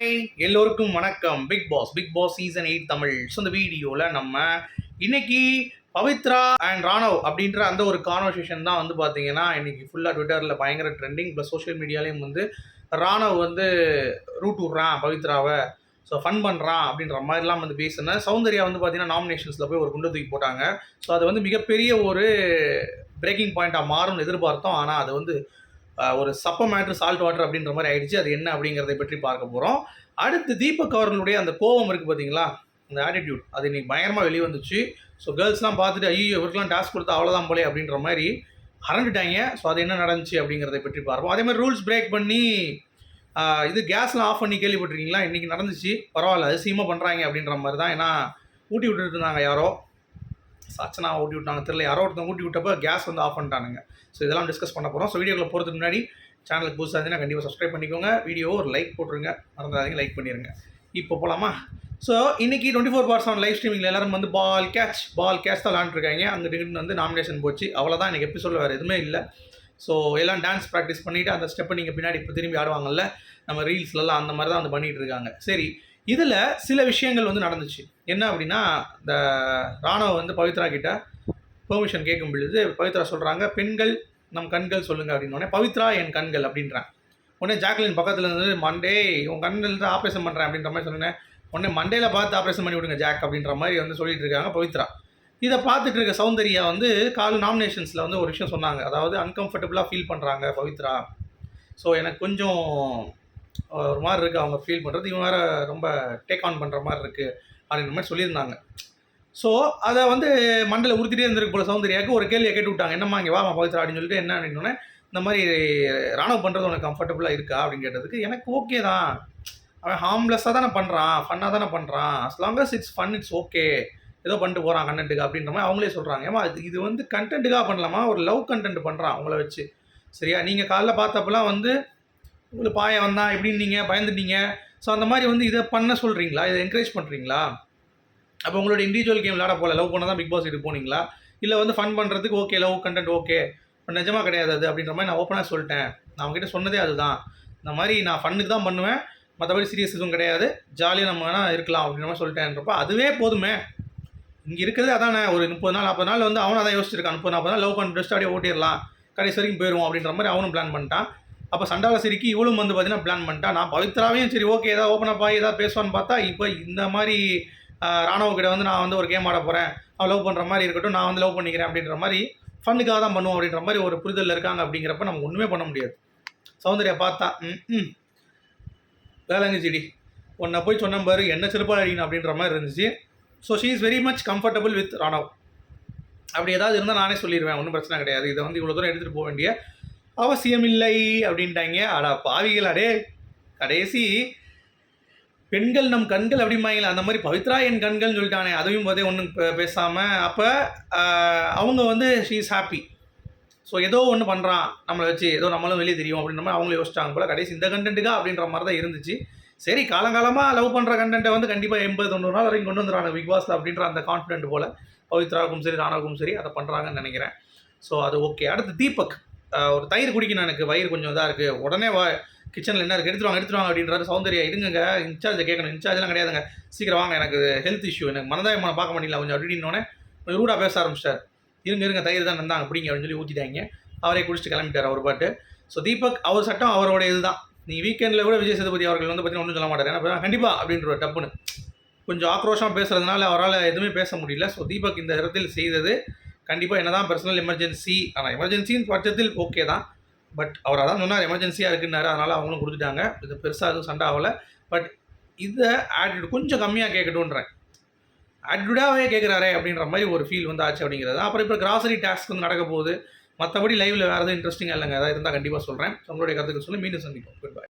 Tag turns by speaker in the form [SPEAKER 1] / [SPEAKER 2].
[SPEAKER 1] எல்லோருக்கும் வணக்கம். Big boss big boss season eight Tamil. So இந்த வீடியோவில் நம்ம இன்னைக்கு பவித்ரா அண்ட் ராணவ் அப்படின்ற அந்த ஒரு கான்வர்சேஷன் தான் வந்து பார்த்தீங்கன்னா இன்னைக்கு ஃபுல்லாக ட்விட்டரில் பயங்கர ட்ரெண்டிங் ப்ளஸ் சோஷியல் மீடியாலேயும் வந்து ராணவ் வந்து ரூட் விட்றான் பவித்ராவை. ஸோ ஃபன் பண்ணுறான் அப்படின்ற மாதிரிலாம் வந்து பேசினேன் சௌந்தர்யா வந்து பார்த்தீங்கன்னா நாமினேஷன்ஸில் போய் ஒரு குண்டு தூக்கி போட்டாங்க. ஸோ அது வந்து மிகப்பெரிய ஒரு பிரேக்கிங் பாயிண்ட்டாக மாறும்னு எதிர்பார்த்தோம். ஆனால் அது வந்து ஒரு சப்ப மேட்ரு சால்ட் வாட்டர் அப்படின்ற மாதிரி ஆயிடுச்சு. அது என்ன அப்படிங்கிறதை பற்றி பார்க்க போகிறோம் அடுத்து தீபக் அவர்களுடைய அந்த கோபம் இருக்குது பார்த்தீங்களா அந்த ஆட்டிடியூட் அது இன்னைக்கு பயங்கரமாக வெளியே வந்துச்சு. ஸோ கேர்ள்ஸ்லாம் பார்த்துட்டு ஐயோ இவருக்குலாம் டாஸ்க் கொடுத்தா அவ்வளோதான் போலே அப்படின்ற மாதிரி அரண்டுட்டாங்க. ஸோ அது என்ன நடந்துச்சு அப்படிங்கிறத பற்றி பார்ப்போம். அதே மாதிரி ரூல்ஸ் பிரேக் பண்ணி இது கேஸ்லாம் ஆஃப் பண்ணி கேள்விப்பட்டிருக்கீங்களா? இன்றைக்கி நடந்துச்சு. பரவாயில்ல அதிசயமாக பண்ணுறாங்க அப்படின்ற மாதிரி தான். ஏன்னா ஊட்டி விட்டுட்டு இருந்தாங்க யாரோ. சச்சனா ஊட்டி விட்டாங்க. தெரியல யாரோ ஒருத்தவங்க ஊட்டி விட்டப்போ கேஸ் வந்து ஆஃப் பண்ணிட்டானுங்க. ஸோ இதெல்லாம் டிஸ்கஸ் பண்ண போகிறோம் ஸோ வீடியோவில் போகிறதுக்கு முன்னாடி சேனலுக்கு புதுசாக இருந்துச்சுன்னா கண்டிப்பாக சப்ஸ்கிரைப் பண்ணிக்கோங்க. வீடியோ ஒரு லைக் போட்டுருங்க. மறந்துடாதீங்க லைக் பண்ணிடுங்க இப்போ போகலாமா ஸோ இன்றைக்கி twenty four hours on live ஸ்ட்ரீமிங்கில் எல்லாரும் வந்து பால் கேட்ச் பால் கேட்ச் தான் விளாண்டுருக்காங்க அங்கே டிகிரி வந்து நாமினேஷன் போச்சு. அவ்வளோதான் எனக்கு எபிசோடில் வேறு எதுவுமே இல்லை. ஸோ எல்லாம் டான்ஸ் ப்ராக்டிஸ் பண்ணிவிட்டு அந்த ஸ்டெப்பை நீங்கள் பின்னாடி இப்போ திரும்பி ஆடுவாங்கல்ல நம்ம ரீல்ஸ்லலாம் அந்த மாதிரி தான் வந்து பண்ணிகிட்டு இருக்காங்க. சரி இதில் சில விஷயங்கள் வந்து நடந்துச்சு. என்ன அப்படின்னா இந்த ராணுவ வந்து பவித்ரா கிட்ட பெர்மிஷன் கேட்கும் பொழுது பவித்ரா சொல்கிறாங்க பெண்கள் நம் கண்கள் சொல்லுங்க அப்படின்னோடனே பவித்ரா என் கண்கள் அப்படின்றான் உடனே ஜாக்லின் பக்கத்தில் இருந்து மண்டே உன் கண்ணில் தான் ஆப்ரேஷன் பண்ணுறேன் அப்படின்ற மாதிரி சொன்னேன் உடனே மண்டேல பார்த்து ஆப்ரேஷன் பண்ணி விடுங்க ஜாக் அப்படின்ற மாதிரி வந்து சொல்லிட்டு இருக்காங்க பவித்ரா. இதை பார்த்துட்டு இருக்க சௌந்தர்யா வந்து கால் நாமினேஷன்ஸில் வந்து ஒரு விஷயம் சொன்னாங்க. அதாவது அன்கம்ஃபர்டபுளாக ஃபீல் பண்ணுறாங்க பவித்ரா. ஸோ எனக்கு கொஞ்சம் ஒரு மாதிரி இருக்குது அவங்க ஃபீல் பண்ணுறது இவங்க வேறு ரொம்ப டேக் ஆன் பண்ணுற மாதிரி இருக்குது அப்படின்ற மாதிரி சொல்லியிருந்தாங்க. ஸோ அதை வந்து மண்டல உறுத்திட்டே இருந்திருக்கு போல சௌந்தர்யாவுக்கு. ஒரு கேள்வியை கேட்டு விட்டாங்க. என்னம்மா இங்கே வாமா பவித்ரா அப்படின்னு சொல்லிட்டு என்ன அப்படின்னோடனே இந்த மாதிரி ராணுவம் பண்ணுறது உனக்கு கம்ஃபர்டபுளாக இருக்கா அப்படின்னு கேட்டதுக்கு எனக்கு ஓகே தான். அவன் ஹார்ம்லெஸ்ஸாக தானே பண்ணுறான் ஃபன்னாக தானே பண்ணுறான் as long it's fun it's okay ஏதோ பண்ணிட்டு போகிறான் கண்டென்ட்டுக்கு அப்படின்ற மாதிரி அவங்களே சொல்கிறாங்க ஏமா இது வந்து கண்டென்ட்டுக்காக பண்ணலாமா? ஒரு லவ் கண்டென்ட் பண்ணுறான் அவங்கள வச்சு. சரியா? நீங்கள் காலைல பார்த்தப்பெல்லாம் வந்து உங்களுக்கு பாய வந்தான் எப்படின்னு நீங்கள் பயந்துட்டீங்க. ஸோ அந்த மாதிரி வந்து இதை பண்ண சொல்கிறீங்களா இதை என்கரேஜ் பண்ணுறீங்களா அப்போ உங்களோட இண்டிவிஜுவல் கேம் விளாட போகல லவ் பண்ணால் தான் பிக் பாஸ் இது போனீங்களா? இல்லை வந்து ஃபன் பண்ணுறதுக்கு ஓகே லவ் கண்டென்ட் ஓகே நிஜமாக கிடையாது அது அப்படின்ற மாதிரி நான் ஓப்பனாக சொல்லிட்டேன். நான் அவங்ககிட்ட சொன்னதே அதுதான். இந்த மாதிரி நான் ஃபன்னுக்கு தான் பண்ணுவேன். மற்றபடி சீரியஸ் எதுவும் கிடையாது. ஜாலியாக நம்ம வேணால் இருக்கலாம் அப்படின்ற மாதிரி சொல்லிட்டேன்றப்ப அதுவே போதுமே. இங்கே இருக்கிறது அதானே ஒரு முப்பது நாள் நாற்பது நாள் வந்து அவனும் அதான் யோசிச்சிருக்கான். முப்பது நாற்பது நாள் லவ் பண்ணி பெஸ்ட் அப்படியே ஓட்டிடலாம். கடைசி வரைக்கும் போயிடுவோம் அப்படின்ற மாதிரி அவனும் பிளான் பண்ணிட்டான். அப்போ சண்டால சிரிக்கி இவளும் வந்து பார்த்தீங்கன்னா பிளான் பண்ணிட்டான் நான் பவித்ராவையும் சரி ஓகே ஏதாவது ஓப்பன் அப் ஆகி ஏதாவது பேசுவான்னு பார்த்தா இப்போ இந்த மாதிரி ஆஹ், ராணுவ கிட்ட வந்து நான் வந்து ஒரு கேம் ஆட போகிறேன் அவன் லவ் பண்ணுற மாதிரி இருக்கட்டும் நான் வந்து லவ் பண்ணிக்கிறேன் அப்படின்ற மாதிரி ஃபன்னுக்காக தான் பண்ணுவோம் அப்படின்ற மாதிரி ஒரு புரிதல் இருக்காங்க அப்படிங்கிறப்ப நம்ம ஒன்றுமே பண்ண முடியாது. சௌந்தர்யா பார்த்தா ம் ம். வேலைங்க செடி உன்னை போய் சொன்ன பாரு என்ன செருப்பாக அடிக்கணும் அப்படின்ற மாதிரி இருந்துச்சு. So she is very much comfortable with Ranav. அப்படி ஏதாவது இருந்தால் நானே சொல்லிடுவேன் ஒன்றும் பிரச்சனை கிடையாது. இதை வந்து இவ்வளோ தூரம் எடுத்துகிட்டு போக வேண்டிய அவசியமில்லை அப்படின்ட்டாங்க. அடா பாவிகள் அடே கடைசி பெண்கள் நம் கண்கள் அப்படிம்பாங்களே அந்த மாதிரி பவித்ரா என் கண்கள்னு சொல்லிட்டானே. அதையும் போதே ஒன்றும் பேசாமல் அப்போ அவங்க வந்து ஷீ இஸ் ஹாப்பி ஸோ ஏதோ ஒன்று பண்ணுறான் நம்மளை வச்சு ஏதோ நம்மளும் வெளியே தெரியும் அப்படின்ற மாதிரி அவங்களும் யோசிச்சாங்க போல. கடைசி இந்த கண்டென்ட்டுக்கா அப்படின்ற மாதிரி தான் இருந்துச்சு. சரி காலங்காலமாக லவ் பண்ணுற கண்டென்ட்டை வந்து கண்டிப்பாக எண்பது தொண்ணூறு நாள் வரைக்கும் கொண்டு வந்துடுறாங்க பிக் பாஸில் அப்படின்ற அந்த கான்ஃபிடென்ட் போல். பவித்ராவுக்கும் சரி ராணாவுக்கும் சரி அதை பண்ணுறாங்கன்னு நினைக்கிறேன். ஸோ அது ஓகே அடுத்து தீபக். ஒரு தயிர் குடிக்கணும் எனக்கு வயிறு கொஞ்சம் இதாக இருக்குது உடனே வா கிச்சனில் என்ன இருக்குது எடுத்துருவாங்க எடுத்துருவாங்க அப்படின்றாரு சௌந்தர்யா. இருங்க இன்சார்ஜை கேட்கணும். இன்சார்ஜ்லாம் கிடையாதுங்க. சீக்கிரம் வாங்க எனக்கு ஹெல்த் இஷ்யூ எனக்கு மனதாயமான பார்க்க முடியல கொஞ்சம் அப்படின்னோடனே கொஞ்சம் ரூடாக பேச ஆரம்பிச்சிட்டார். இருங்க இருங்க தயிர் தான் இருந்தாங்க பிடிங்க அப்படின்னு சொல்லி ஊற்றிட்டாங்க அவரே குடிச்சிட்டு கிளம்பிட்டார் அவர் பாட்டு. ஸோ தீபக் அவர் சட்டம் அவரோட இதுதான். நீ வீக்கெண்டில் கூட விஜய் சேதுபதி அவர்கள் வந்து பார்த்தீங்கன்னா ஒன்றும் சொல்ல மாட்டார். ஏன்னா கண்டிப்பாக அப்படின்ற டப்புன்னு. கொஞ்சம் ஆக்ரோஷமாக பேசுகிறதுனால அவரால் எதுவுமே பேச முடியல. ஸோ தீபக் இந்த இடத்தில் செய்தது கண்டிப்பாக என்ன தான் பர்சனல் எமர்ஜென்சி ஆனால் எமர்ஜென்சின்னு பட்சத்தில் ஓகே தான். பட் அவர் அதான் சொன்னார் எமர்ஜென்சியாக இருக்குன்னாரு அதனால் அவங்களும் கொடுத்துட்டாங்க. இது பெருசாக எதுவும் சண்டை ஆகலை. பட் இதை ஆட்டிடியூட் கொஞ்சம் கம்மியாக கேட்கட்டுன்றேன் ஆட்டிடியூடாகவே கேட்குறாரே அப்படின்ற மாதிரி ஒரு ஃபீல் வந்து ஆச்சு அப்படிங்கிறது. அப்புறம் இப்போ கிராசரி டாஸ்க் வந்து நடக்க போகுது. மற்றபடி லைவில் வேறு எதுவும் இன்ட்ரெஸ்டிங்காக இல்லைங்க. ஏதாவது இருந்தால் கண்டிப்பாக சொல்கிறேன் உங்களுடைய கருத்துக்கு சொல்லி மீண்டும் சந்திப்போம். Good bye